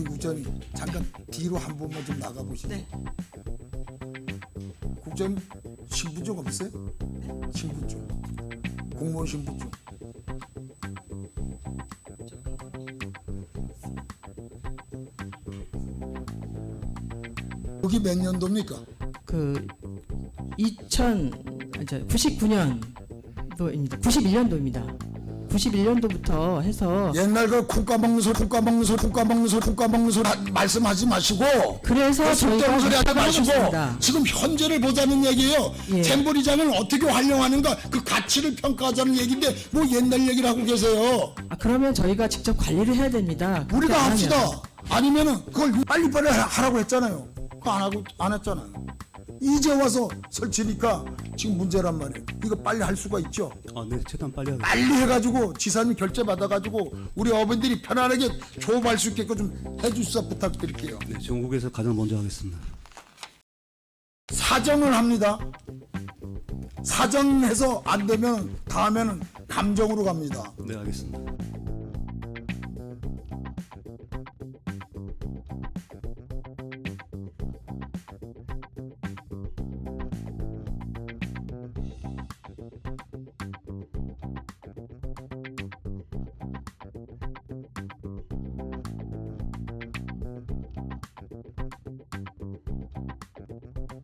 국장님 잠깐 뒤로 한 번만 좀 나가 보시죠. 네. 국장님 신분증 없어요? 신분증. 공무원 신분증. 여기 몇 년도입니까? 그 2000, 이제 99년도입니다. 91년도입니다. 91년도부터 해서 옛날 그 국가 먹는 소리, 국가 먹는 소리, 국가 먹는 소리, 국가 먹는 소리 하- 말씀하지 마시고 그래서 그 저희가 쓸데없는 소리 하지 마시고. 지금 현재를 보자는 얘기예요. 예. 잼버리장을 어떻게 활용하는가 그 가치를 평가하자는 얘기인데 뭐 옛날 얘기를 하고 계세요. 아, 그러면 저희가 직접 관리를 해야 됩니다. 그렇게 우리가 안 합시다. 하면. 아니면은 그걸 빨리빨리 하- 하라고 했잖아요. 그거 안 하고 안 했잖아요. 이제 와서 설치니까 지금 문제란 말이에요. 이거 빨리 할 수가 있죠. 아, 네, 최대한 빨리 하겠습니다. 빨리 해가지고 지사님 결제 받아가지고 우리 어머니들이 편안하게 조업할 수 있게끔 좀 해주셔서 부탁드릴게요. 네, 전국에서 가장 먼저 하겠습니다. 사정을 합니다. 사정해서 안 되면 다음에는 감정으로 갑니다. 네, 알겠습니다.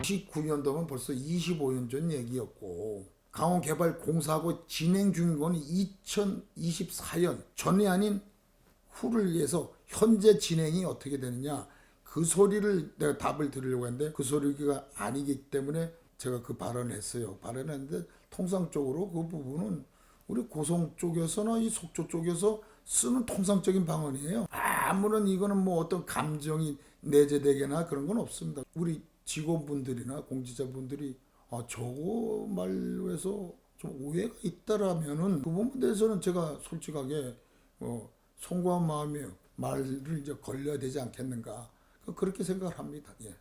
시 9년도면 벌써 25년 전 얘기였고 강원개발공사하고 진행 중인 건 2024년 전이 아닌 후를 위해서 현재 진행이 어떻게 되느냐 그 소리를 내가 답을 드리려고 했는데 그 소리가 아니기 때문에 제가 그 발언을 했어요. 발언했는데 통상적으로 그 부분은 우리 고성 쪽에서나 이 속초 쪽에서 쓰는 통상적인 방언이에요. 아무런 이거는 뭐 어떤 감정이 내재되거나 그런 건 없습니다. 우리 직원분들이나 공직자분들이 아 저거 말로 해서 좀 오해가 있다라면은 그 부분에 대해서는 제가 솔직하게 어, 송구한 마음이에요. 말을 이제 걸려야 되지 않겠는가 그렇게 생각을 합니다. 예.